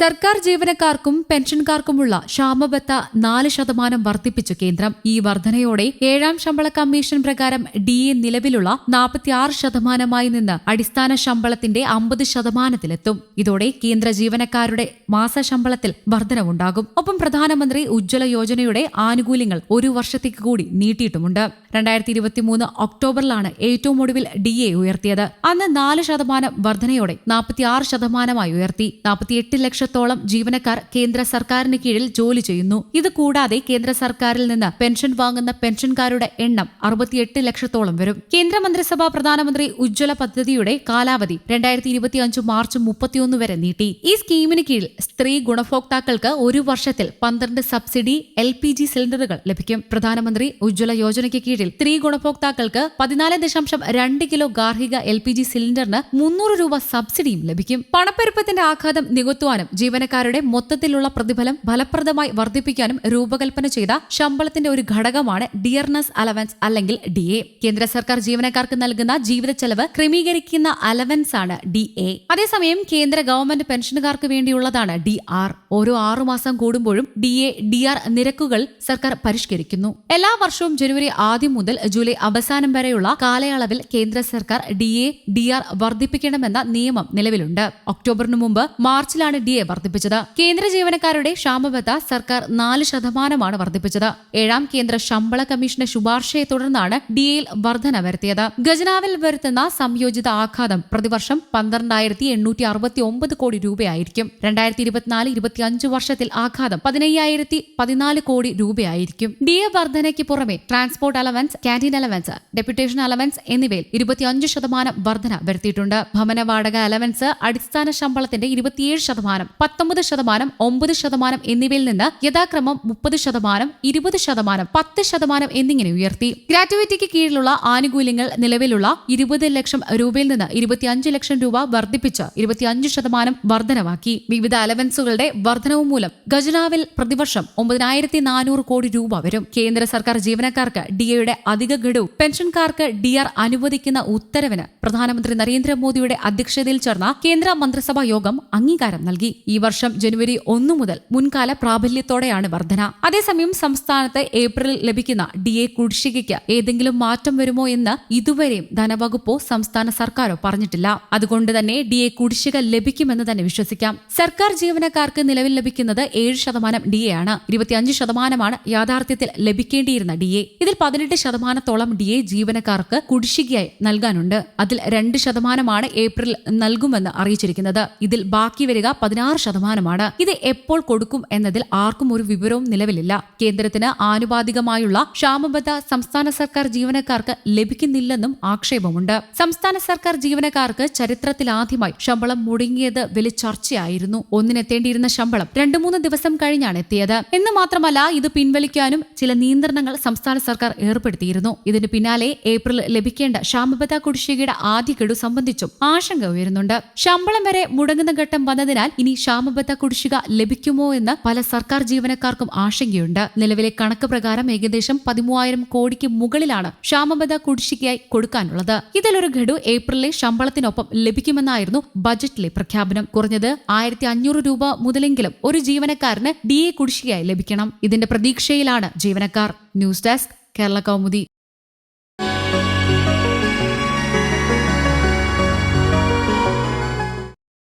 സർക്കാർ ജീവനക്കാർക്കും പെൻഷൻകാർക്കുമുള്ള ക്ഷാമബത്ത നാല് ശതമാനം വർദ്ധിപ്പിച്ചു കേന്ദ്രം. ഈ വർധനയോടെ ഏഴാം ശമ്പള കമ്മീഷൻ പ്രകാരം ഡി എ നിലവിലുള്ള നാൽപ്പത്തിയാറ് ശതമാനമായി നിന്ന് അടിസ്ഥാന ശമ്പളത്തിന്റെ അമ്പത് ശതമാനത്തിലെത്തും. ഇതോടെ കേന്ദ്ര ജീവനക്കാരുടെ മാസ ശമ്പളത്തിൽ വർധനവുണ്ടാകും. ഒപ്പം പ്രധാനമന്ത്രി ഉജ്ജ്വല യോജനയുടെ ആനുകൂല്യങ്ങൾ ഒരു വർഷത്തേക്ക് കൂടി നീട്ടിയിട്ടുമുണ്ട്. രണ്ടായിരത്തി ഇരുപത്തിമൂന്ന് ഒക്ടോബറിലാണ് ഏറ്റവും ഒടുവിൽ ഡി എ ഉയർത്തിയത്. അന്ന് നാല് ശതമാനം വർധനയോടെ നാൽപ്പത്തിയാറ് ശതമാനമായി ഉയർത്തി. നാൽപ്പത്തിയെട്ട് ലക്ഷത്തോളം ജീവനക്കാർ കേന്ദ്ര സർക്കാരിന് കീഴിൽ ജോലി ചെയ്യുന്നു. ഇത് കൂടാതെ കേന്ദ്ര സർക്കാരിൽ നിന്ന് പെൻഷൻ വാങ്ങുന്ന പെൻഷൻകാരുടെ എണ്ണം അറുപത്തിയെട്ട് ലക്ഷത്തോളം വരും. കേന്ദ്രമന്ത്രിസഭ പ്രധാനമന്ത്രി ഉജ്ജ്വല പദ്ധതിയുടെ കാലാവധി രണ്ടായിരത്തി ഇരുപത്തിയഞ്ച് മാർച്ച് മുപ്പത്തിയൊന്ന് വരെ നീട്ടി. ഈ സ്കീമിന് കീഴിൽ സ്ത്രീ ഗുണഭോക്താക്കൾക്ക് ഒരു വർഷത്തിൽ പന്ത്രണ്ട് സബ്സിഡി എൽ പി ജി സിലിണ്ടറുകൾ ലഭിക്കും. പ്രധാനമന്ത്രി ഉജ്ജ്വല യോജനയ്ക്ക് കീഴിൽ സ്ത്രീ ഗുണഭോക്താക്കൾക്ക് പതിനാല് ദശാംശം രണ്ട് കിലോ ഗാർഹിക എൽ പി ജി സിലിണ്ടറിന് മുന്നൂറ് രൂപ സബ്സിഡിയും ലഭിക്കും. പണപ്പെരുപ്പത്തിന്റെ ആഘാതം നികത്തുവാനും ജീവനക്കാരുടെ മൊത്തത്തിലുള്ള പ്രതിഫലം ഫലപ്രദമായി വർദ്ധിപ്പിക്കാനും രൂപകൽപ്പന ചെയ്ത ശമ്പളത്തിന്റെ ഒരു ഘടകമാണ് ഡിയർനെസ് അലവൻസ് അല്ലെങ്കിൽ ഡി എ. കേന്ദ്ര സർക്കാർ ജീവനക്കാർക്ക് നൽകുന്ന ജീവിത ചെലവ് ക്രമീകരിക്കുന്ന അലവൻസ് ആണ് ഡി എ. അതേസമയം കേന്ദ്ര ഗവൺമെന്റ് പെൻഷനുകാർക്ക് വേണ്ടിയുള്ളതാണ് ഡി ആർ. ഓരോ ആറുമാസം കൂടുമ്പോഴും ഡി എ ഡി ആർ നിരക്കുകൾ സർക്കാർ പരിഷ്കരിക്കുന്നു. എല്ലാ വർഷവും ജനുവരി ആദ്യം മുതൽ ജൂലൈ അവസാനം വരെയുള്ള കാലയളവിൽ കേന്ദ്ര സർക്കാർ ഡി എ ഡി ആർ വർദ്ധിപ്പിക്കണമെന്ന നിയമം നിലവിലുണ്ട്. ഒക്ടോബറിന് മുമ്പ് മാർച്ചിലാണ് ഡി എ വർദ്ധിപ്പിച്ചത്. കേന്ദ്ര ജീവനക്കാരുടെ ക്ഷാമബത്ത സർക്കാർ നാല് ശതമാനമാണ് വർദ്ധിപ്പിച്ചത്. ഏഴാം കേന്ദ്ര ശമ്പള കമ്മീഷന്റെ ശുപാർശയെ തുടർന്നാണ് ഡി എയിൽ വർധന വരുത്തിയത്. ഖജനാവിൽ വരുത്തുന്ന സംയോജിത ആഘാതം പ്രതിവർഷം പന്ത്രണ്ടായിരത്തി എണ്ണൂറ്റി അറുപത്തി ഒമ്പത് കോടി രൂപയായിരിക്കും. രണ്ടായിരത്തി ഇരുപത്തിനാല് ഇരുപത്തിയഞ്ച് വർഷത്തിൽ ആഘാതം പതിനയ്യായിരത്തി പതിനാല് കോടി രൂപയായിരിക്കും. ഡി എ വർധനയ്ക്ക് പുറമെ transport allowance canteen allowance deputation allowance എന്നിവയിൽ ഇരുപത്തിയഞ്ച് ശതമാനം വർധന വരുത്തിയിട്ടുണ്ട്. ഭവന വാടക അലവൻസ് അടിസ്ഥാന ശമ്പളത്തിന്റെ ഇരുപത്തിയേഴ് ശതമാനം പത്തൊമ്പത് ശതമാനം ഒമ്പത് ശതമാനം എന്നിവയിൽ നിന്ന് യഥാക്രമം മുപ്പത് ശതമാനം ഇരുപത് ശതമാനം പത്ത് ശതമാനം എന്നിങ്ങനെ ഉയർത്തി. ഗ്രാറ്റുവിറ്റിക്ക് കീഴിലുള്ള ആനുകൂല്യങ്ങൾ നിലവിലുള്ള ഇരുപത് ലക്ഷം രൂപയിൽ നിന്ന് ഇരുപത്തിയഞ്ച് ലക്ഷം രൂപ വർദ്ധിപ്പിച്ച് ഇരുപത്തിയഞ്ച് ശതമാനം വർധനവാക്കി. വിവിധ അലവൻസുകളുടെ വർധനവ് മൂലം ഖജനാവിൽ പ്രതിവർഷം ഒമ്പതിനായിരത്തി നാനൂറ് കോടി രൂപ വരും. കേന്ദ്ര സർക്കാർ ജീവനക്കാർക്ക് ഡിഎയുടെ അധിക ഗഡു പെൻഷൻകാർക്ക് ഡിആർ അനുവദിക്കുന്ന ഉത്തരവിന് പ്രധാനമന്ത്രി നരേന്ദ്രമോദിയുടെ അധ്യക്ഷതയിൽ ചേർന്ന കേന്ദ്ര മന്ത്രിസഭാ യോഗം അംഗീകാരം നൽകി. ഈ വർഷം ജനുവരി ഒന്നു മുതൽ മുൻകാല പ്രാബല്യത്തോടെയാണ് വർധന. അതേസമയം സംസ്ഥാനത്ത് ഏപ്രിലിൽ ലഭിക്കുന്ന ഡി എ കുടിശ്ശികയ്ക്ക് ഏതെങ്കിലും മാറ്റം വരുമോ എന്ന് ഇതുവരെയും ധനവകുപ്പോ സംസ്ഥാന സർക്കാരോ പറഞ്ഞിട്ടില്ല. അതുകൊണ്ട് തന്നെ ഡി എ കുടിശ്ശിക ലഭിക്കുമെന്ന് തന്നെ വിശ്വസിക്കാം. സർക്കാർ ജീവനക്കാർക്ക് നിലവിൽ ലഭിക്കുന്നത് ഏഴ് ശതമാനം ഡി എ ആണ്. ഇരുപത്തിയഞ്ച് ശതമാനമാണ് യാഥാർത്ഥ്യത്തിൽ ലഭിക്കേണ്ടിയിരുന്ന ഡി എ. ഇതിൽ പതിനെട്ട് ശതമാനത്തോളം ഡി എ ജീവനക്കാർക്ക് കുടിശ്ശികയായി നൽകാനുണ്ട്. അതിൽ രണ്ട് ശതമാനമാണ് ഏപ്രിൽ നൽകുമെന്ന് അറിയിച്ചിരിക്കുന്നത്. ഇതിൽ ബാക്കി വരിക പതിനാറ് ശതമാനമാണ്. ഇത് എപ്പോൾ കൊടുക്കും എന്നതിൽ ആർക്കും ഒരു വിവരവും നിലവിലില്ല. കേന്ദ്രത്തിന് ആനുപാതികമായുള്ള ക്ഷാമബദ്ധ സംസ്ഥാന സർക്കാർ ജീവനക്കാർക്ക് ലഭിക്കുന്നില്ലെന്നും ആക്ഷേപമുണ്ട്. സംസ്ഥാന സർക്കാർ ജീവനക്കാർക്ക് ചരിത്രത്തിലാദ്യമായി ശമ്പളം മുടങ്ങിയത് വലിയ ചർച്ചയായിരുന്നു ഒന്നിനെത്തേണ്ടിയിരുന്ന ശമ്പളം രണ്ടു മൂന്ന് ദിവസം കഴിഞ്ഞാണ് എത്തിയത്. എന്ന് മാത്രമല്ല ഇത് പിൻവലിക്കാനും ചില നിയന്ത്രണങ്ങൾ സംസ്ഥാന സർക്കാർ ഏർപ്പെടുത്തിയിരുന്നു. ഇതിന് പിന്നാലെ ഏപ്രിൽ ലഭിക്കേണ്ട ക്ഷാമബദ്ധ കുടിശ്ശികയുടെ ആദ്യ ഗഡു സംബന്ധിച്ചും ആശങ്ക ഉയരുന്നുണ്ട്. ശമ്പളം വരെ മുടങ്ങുന്ന ഘട്ടം വന്നതിനാൽ ഇനി ക്ഷാമബദ്ധ കുടിശ്ശിക ലഭിക്കുമോ എന്ന് പല സർക്കാർ ജീവനക്കാർക്കും ആശങ്കയുണ്ട്. നിലവിലെ കണക്ക് പ്രകാരം ഏകദേശം പതിമൂവായിരം കോടിക്ക് മുകളിലാണ് ക്ഷാമബദ്ധ കുടിശ്ശികയായി കൊടുക്കാനുള്ളത്. ഇതിലൊരു ഗഡു ഏപ്രിലിലെ ശമ്പളത്തിനൊപ്പം ലഭിക്കുമെന്നായിരുന്നു ബജറ്റിലെ പ്രഖ്യാപനം. കുറഞ്ഞത് ആയിരത്തി അഞ്ഞൂറ് രൂപ മുതലെങ്കിലും ഒരു ജീവനക്കാരന് ഡി എ കുടിശ്ശികയായി ലഭിക്കണം. ഇതിന്റെ പ്രതീക്ഷയിലാണ് ജീവനക്കാർ. News desk Kerala Kaumudi.